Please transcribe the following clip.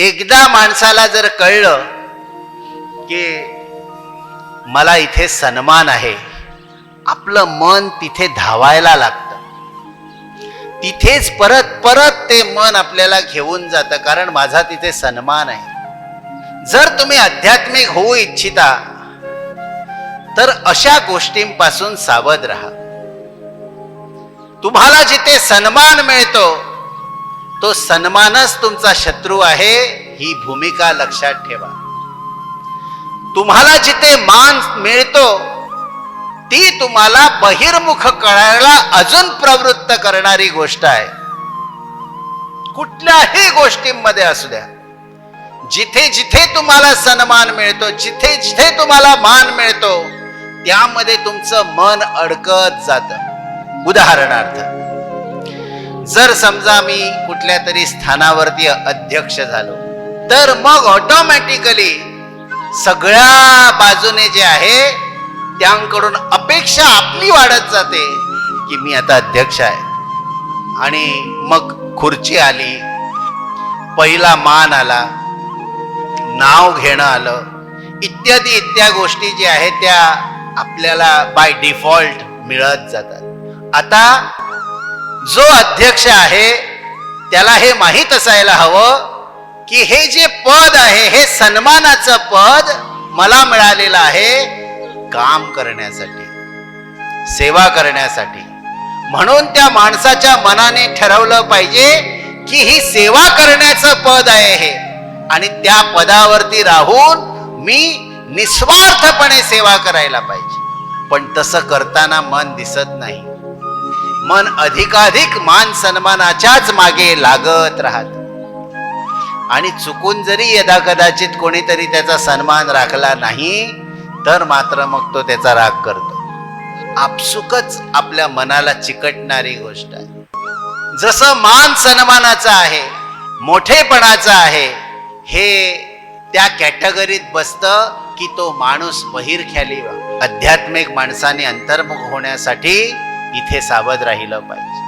एकदा माणसाला जर कळलं की मला इथे सन्मान आहे आपलं मन तिथे धावायला लागतं. तिथेच परत परत ते मन आपल्याला घेऊन जातं कारण माझा तिथे सन्मान आहे. जर तुम्ही आध्यात्मिक होऊ इच्छिता तर अशा गोष्टींपासून सावध राहा. तुम्हाला जिथे सन्मान मिळतो तो सन्मानच तुमचा शत्रू आहे ही भूमिका लक्षात ठेवा. तुम्हाला जिथे मान मिळतो ती तुम्हाला बहिर्मुख कळायला अजून प्रवृत्त करणारी गोष्ट आहे. कुठल्याही गोष्टींमध्ये असू द्या. जिथे जिथे तुम्हाला सन्मान मिळतो जिथे जिथे तुम्हाला मान मिळतो त्यामध्ये तुमचं मन अडकत जात. उदाहरणार्थ जर समजा मी कुठल्या तरी स्थानावरती अध्यक्ष झालो तर मग ऑटोमॅटिकली सगळ्या बाजूने जे आहे त्यांकडून अपेक्षा आपली वाढत जाते की मी आता अध्यक्ष आहे. आणि मग खुर्ची आली पहिला मान आला नाव घेणं आलं इत्यादी इत्या गोष्टी ज्या आहेत त्या आपल्याला बाय डिफॉल्ट मिळत जातात. आता जो अध्यक्ष आहे त्याला हे माहीत असायला हवं की हे जे पद आहे हे सन्मानाचं पद मला मिळालेलं आहे काम करण्यासाठी सेवा करण्यासाठी. म्हणून त्या माणसाच्या मनाने ठरवलं पाहिजे की ही सेवा करण्याचं पद आहे हे. आणि त्या पदावरती राहून मी निस्वार्थपणे सेवा करायला पाहिजे. पण तसं करताना मन दिसत नाही. मन अधिकाधिक मान सन्मानाच्याच मागे लागत राहत. आणि चुकून जरी यदा कदाचित कोणीतरी त्याचा सन्मान राखला नाही तर मात्र मग तो त्याचा राग करतो. आपसुकच आपल्या मनाला चिकटणारी गोष्ट आहे. जसं मान सन्मानाचं आहे मोठेपणाचं आहे हे त्या कॅटेगरीत बसतं की तो माणूस बहिरख्याली आध्यात्मिक माणसाने अंतर्मुख होण्यासाठी इथे सावध राहिलं पाहिजे.